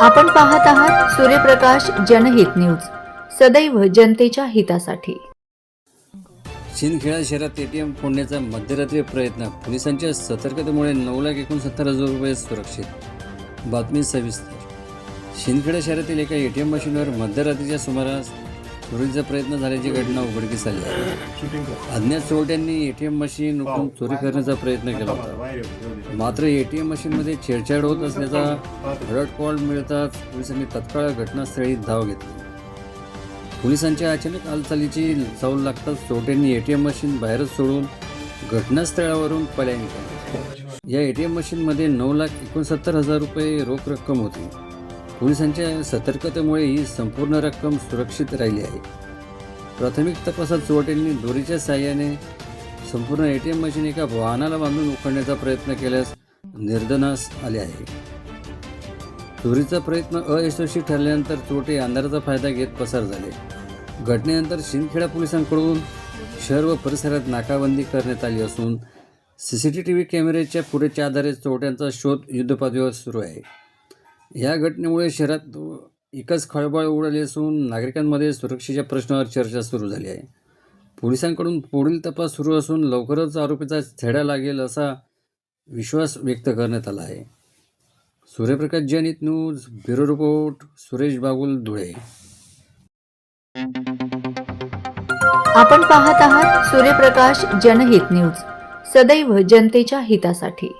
आपण पाहत आहात सूर्यप्रकाश जनहित न्यूज. सदैव जनतेच्या हितासाठी. शिंदखेडा शहरात एटीएम फोडण्याचा मध्यरात्री प्रयत्न. पोलिसांच्या सतर्कतेमुळे नऊ लाख एकोणसत्तर हजार रुपये सुरक्षित. बातमी सविस्तर. शिंदखेडा शहरातील एका एटीएम मशीनवर मध्यरात्रीच्या सुमारास चोरीचा प्रयत्न झाल्याची घटना उघडकीस आली. आहे अज्ञात चोरट्यांनी एटीएम मशीन उठून चोरी करण्याचा प्रयत्न केला होता. मात्र एटीएम मशीनमध्ये छेडछाड होत असल्याचा अलर्ट कॉल मिळताच पोलिसांनी तत्काळ घटनास्थळी धाव घेतली. पोलिसांच्या अचानक हालचालीची चावल लागताच चोरट्यांनी एटीएम मशीन बाहेरच सोडून घटनास्थळावरून पलायन केले. या एटीएम मशीनमध्ये नऊ लाख एकोणसत्तर हजार रुपये रोख रक्कम होती. पोलिसांच्या सतर्कतेमुळे ही संपूर्ण रक्कम सुरक्षित राहिली आहे. प्राथमिक तपासात चोरट्यांनी दोरीच्या साह्याने संपूर्ण ए टी एम मशीन एका वाहनाला बांधून उखडण्याचा प्रयत्न केल्यास निर्दनास आले आहे. चोरीचा प्रयत्न अयशस्वी ठरल्यानंतर चोरटे अंधाराचा फायदा घेत पसार झाले. घटनेनंतर शिंदखेडा पोलिसांकडून शहर व परिसरात नाकाबंदी करण्यात आली असून सी सी टी व्ही कॅमेऱ्याच्या फुटेजच्या आधारे चोरट्यांचा शोध युद्धपातळीवर सुरू आहे. या घटनेमुळे शहरात एकच खळबळ उडाली असून नागरिकांमध्ये सुरक्षेच्या प्रश्नावर चर्चा सुरू झाली आहे. पोलिसांकडून पुढील तपास सुरू असून लवकरच आरोपीचा छेडा लागेल असा विश्वास व्यक्त करण्यात आला आहे. सूर्यप्रकाश जनित news bureau report Suresh Bagul Dhule. आपण पाहत आहात सूर्यप्रकाश जनहित न्यूज सदैव जनतेच्या हितासाठी.